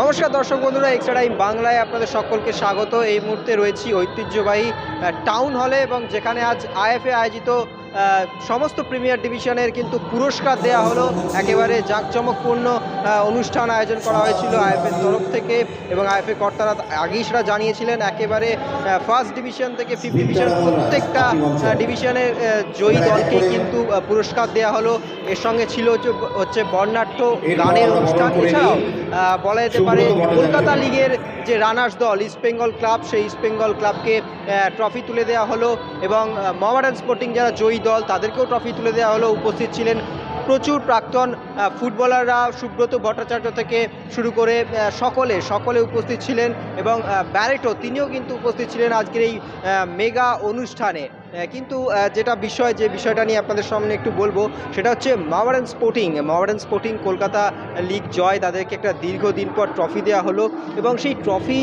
নমস্কার দর্শক বন্ধুরা এক্সট্রা টাইম বাংলায় আপনাদের সকলকে স্বাগত। এই মুহূর্তে রয়েছি ঐতিহ্যবাহী টাউন হলে এবং যেখানে আজ আইএফএ আয়োজিত সমস্ত প্রিমিয়ার ডিভিশনের কিন্তু পুরস্কার দেওয়া হলো। একেবারে জাঁকজমকপূর্ণ অনুষ্ঠান আয়োজন করা হয়েছিল আইএফএর তরফ থেকে এবং আইএফএ কর্তারা আগেই সেটা জানিয়েছিলেন, একেবারে ফার্স্ট ডিভিশন থেকে ফিফথ ডিভিশন প্রত্যেকটা ডিভিশনের জয়ী দলকে কিন্তু পুরস্কার দেওয়া হলো। এর সঙ্গে ছিল হচ্ছে- বর্ণাঢ্য গানের অনুষ্ঠান। এছাড়াও বলা যেতে পারে কলকাতা লিগের যে রানার্স দল ইস্ট বেঙ্গল ক্লাব সেই ইস্ট বেঙ্গল ক্লাবকে ট্রফি তুলে দেওয়া হলো এবং মোহামেডান স্পোর্টিং যারা জয়ী দল, তাদেরকেও ট্রফি তুলে দেওয়া হলো। উপস্থিত ছিলেন প্রচুর প্রাক্তন ফুটবলাররা সুব্রত ভট্টাচার্য থেকে শুরু করে সকলে সকলে উপস্থিত ছিলেন এবং ব্যারেটো তিনিও কিন্তু উপস্থিত ছিলেন আজকের এই মেগা অনুষ্ঠানে। কিন্তু যেটা বিষয়, যে বিষয়টা নিয়ে আপনাদের সামনে একটু বলব, সেটা হচ্ছে মাওয়ারান স্পোর্টিং মাওয়ারান স্পোর্টিং কলকাতা লিগ জয়, তাদেরকে একটা দীর্ঘদিন পর ট্রফি দেওয়া হলো এবং সেই ট্রফি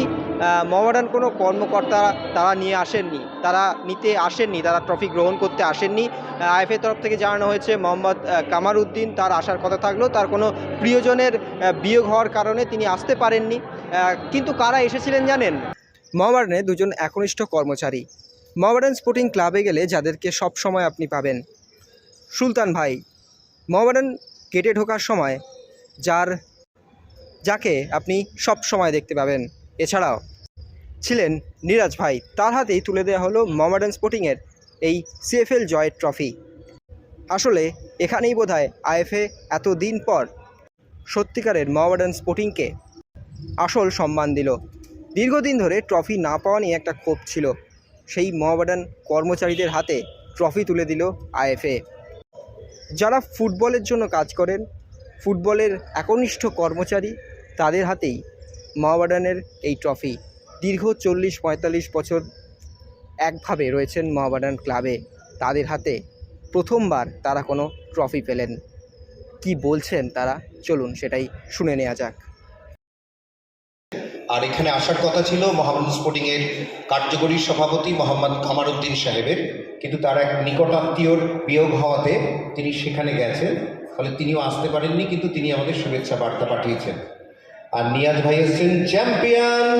মাওয়ারান কোনো কর্মকর্তা তারা নিয়ে আসেননি, তারা নিতে আসেননি, তারা ট্রফি গ্রহণ করতে আসেননি। আইএফএ তরফ থেকে জানানো হয়েছে, মোহাম্মদ কামার উদ্দিন তার আসার কথা থাকলেও তার কোনো প্রিয়জনের বিয়োগ হওয়ার কারণে তিনি আসতে পারেননি। কিন্তু কারা এসেছিলেন জানেন? মহাবারণে দুজন একনিষ্ঠ কর্মচারী। মহাবারণ স্পোর্টিং ক্লাবে গেলে যাদেরকে সব সময় আপনি পাবেন। সুলতান ভাই মহাবারণ গেটে ঢোকার সময় যার, যাকে আপনি সব সময় দেখতে পাবেন। এছাড়াও ছিলেন নিরাজ ভাই। তার হাতেই তুলে দেওয়া হলো মহাবারণ স্পোর্টিংয়ের এই সিএফএল জয়ের ট্রফি। আসলে এখানেই বোধহয় আইএফএ এত দিন পর সত্যিকারের মহাবারণ স্পোর্টিংকে আসল সম্মান দিল। দীর্ঘদিন ধরে ট্রফি না পাওয়া নিয়ে একটা ক্ষোভ ছিল। সেই মহাবাডান কর্মচারীদের হাতে ট্রফি তুলে দিল আইএফএ। যারা ফুটবলের জন্য কাজ করেন, ফুটবলের একনিষ্ঠ কর্মচারী, তাদের হাতেই মহাবাডানের এই ট্রফি। দীর্ঘ চল্লিশ, পঁয়তাল্লিশ বছর একভাবে রয়েছেন মহাবাডান ক্লাবে। তাদের হাতে প্রথমবার তারা কোনো ট্রফি পেলেন। কি বলছেন তারা? চলুন সেটাই শুনে নেওয়া যাক। আর এখানে আসার কথা ছিল মোহাম্মদ স্পোর্টিংয়ের কার্যকরী সভাপতি মোহাম্মদ কামারুদ্দিন সাহেবের। কিন্তু তার এক নিকট আত্মীয়র বিয়োগ হওয়াতে তিনি সেখানে গেছেন। ফলে তিনিও আসতে পারেননি, কিন্তু তিনি আমাদের শুভেচ্ছা বার্তা পাঠিয়েছেন। আর নিয়াজ ভাই এসছেন চ্যাম্পিয়ন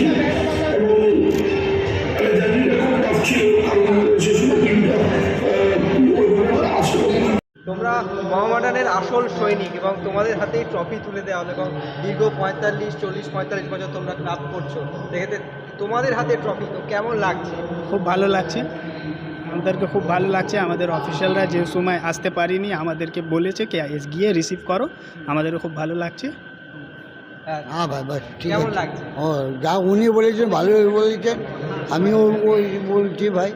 মহামাডানের আসল সৈনিক এবং তোমাদের হাতেই ট্রফি তুলে দেওয়া হলো এবং দীর্ঘ পঁয়তাল্লিশ চল্লিশ পঁয়তাল্লিশ বছর তোমরা ক্লাব করছ। দেখেতে তোমাদের হাতে ট্রফি তো কেমন লাগছে? খুব ভালো লাগছে। আমাদেরকে খুব ভালো লাগছে। আমাদের অফিসিয়ালরা যে সময় আসতে পারিনি আমাদেরকে বলেছে কে এস গিয়ে রিসিভ করো। আমাদেরও খুব ভালো লাগছে। হ্যাঁ, হ্যাঁ ভাই বাস ঠিক কেমন আছে। লাগছে? ও যা উনি বলেছেন ভালো বলেছেন। আমিও ওই বলছি ভাই।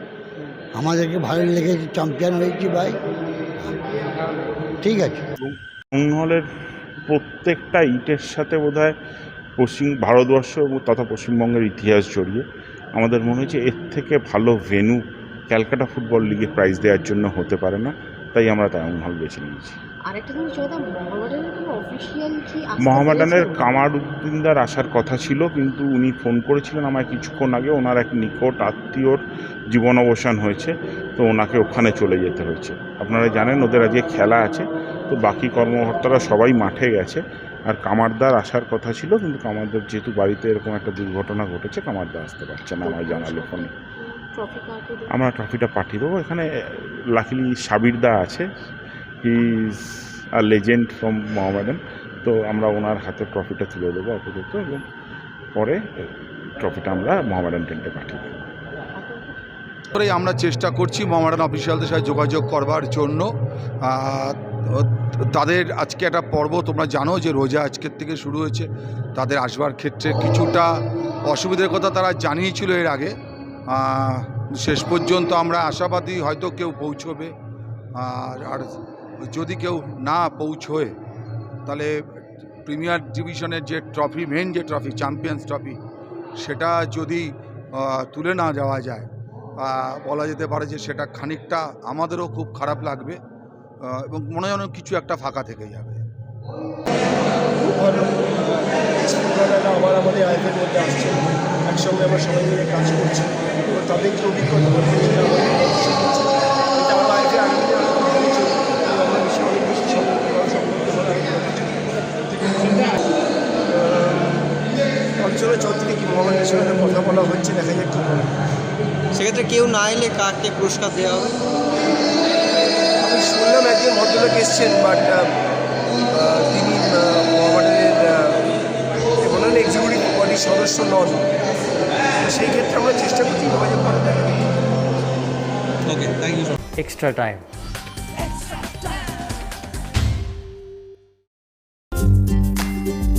আমাদেরকে ভালো লেগেছে চ্যাম্পিয়ন হয়েছি ভাই। ঠিক আছে। হলের প্রত্যেকটা ইটের সাথে বোধহয় পশ্চিম ভারতবর্ষ এবং তথা পশ্চিমবঙ্গের ইতিহাস জড়িয়ে আমাদের মনে হচ্ছে এর থেকে ভালো ভেনু ক্যালকাটা ফুটবল লিগে প্রাইজ দেওয়ার জন্য হতে পারে না, তাই আমরা টাউন হল বেছে নিয়েছি। আরেকটা জিনিস দাদা মহামাডানের কোনো অফিসিয়াল কি মোহামেডানের কামার উদ্দিনদার আসার কথা ছিল কিন্তু উনি ফোন করেছিলেন আমায় কিছুক্ষণ আগে। ওনার এক নিকট আত্মীয়র জীবন অবসান হয়েছে তো ওনাকে ওখানে চলে যেতে হয়েছে। আপনারা জানেন ওদের আজকে খেলা আছে তো বাকি কর্মকর্তারা সবাই মাঠে গেছে। আর কামারদার আসার কথা ছিল কিন্তু কামারদার যেহেতু বাড়িতে এরকম একটা দুর্ঘটনা ঘটেছে কামারদা আসতে পারছে না আমায় জানালো ফোনে। আমরা ট্রফিটা পাঠিয়ে দেবো। এখানে লাকিলি সাবিরদা আছে he is a legend from Mohammedan তো আমরা ওনার হাতে ট্রফিটা তুলে দেবো আপাতত এবং পরে ট্রফিটা আমরা মোহামেডান টেন্টে পাঠিয়ে দেবো। করেই আমরা চেষ্টা করছি মহামারান অফিসিয়ালদের সাথে যোগাযোগ করবার জন্য। তাদের আজকে একটা পর্ব, তোমরা জানো যে রোজা আজকের থেকে শুরু হয়েছে। তাদের আসবার ক্ষেত্রে কিছুটা অসুবিধার কথা তারা জানিয়েছিল এর আগে। শেষ পর্যন্ত আমরা আশাবাদী হয়তো কেউ পৌঁছবে। আর যদি কেউ না পৌঁছয়, তাহলে প্রিমিয়ার ডিভিশনের যে ট্রফি মেন যে ট্রফি, চ্যাম্পিয়ন্স ট্রফি, সেটা যদি তুলে না যাওয়া যায় বলা যেতে পারে যে সেটা খানিকটা আমাদেরও খুব খারাপ লাগবে এবং মনে যেন কিছু একটা ফাঁকা থেকে যাবে। আমাদের আসছে। একসঙ্গে আমরা সবাই মিলে কাজ করছি। এবং তাদের যে অভিজ্ঞতা বলতে সেটা আমাদের যথেষ্ট হচ্ছে। এটা আমার আইপের আগামী দিনে আরও খুব ভালো চলবে এবং আমরা বেশি অনেক বেশি সম্পর্ক করা সম্পর্ক করা অঞ্চলের চর থেকে কি মোহামেডানের সঙ্গে কথা বলা হচ্ছে দেখা যাক কী করে সেক্ষেত্রে কেউ না এলে কাকে পুরস্কার দেওয়া হবে? আমি শুনলাম একজন ভদ্রলোক এসছেন বাট তিনি মোহামেডানের বলেন এক্সিকিউটিভ বডির সদস্য নন। তো সেই ক্ষেত্রে আমরা চেষ্টা করছি যোগাযোগ করার দেখা okay thank you extra time.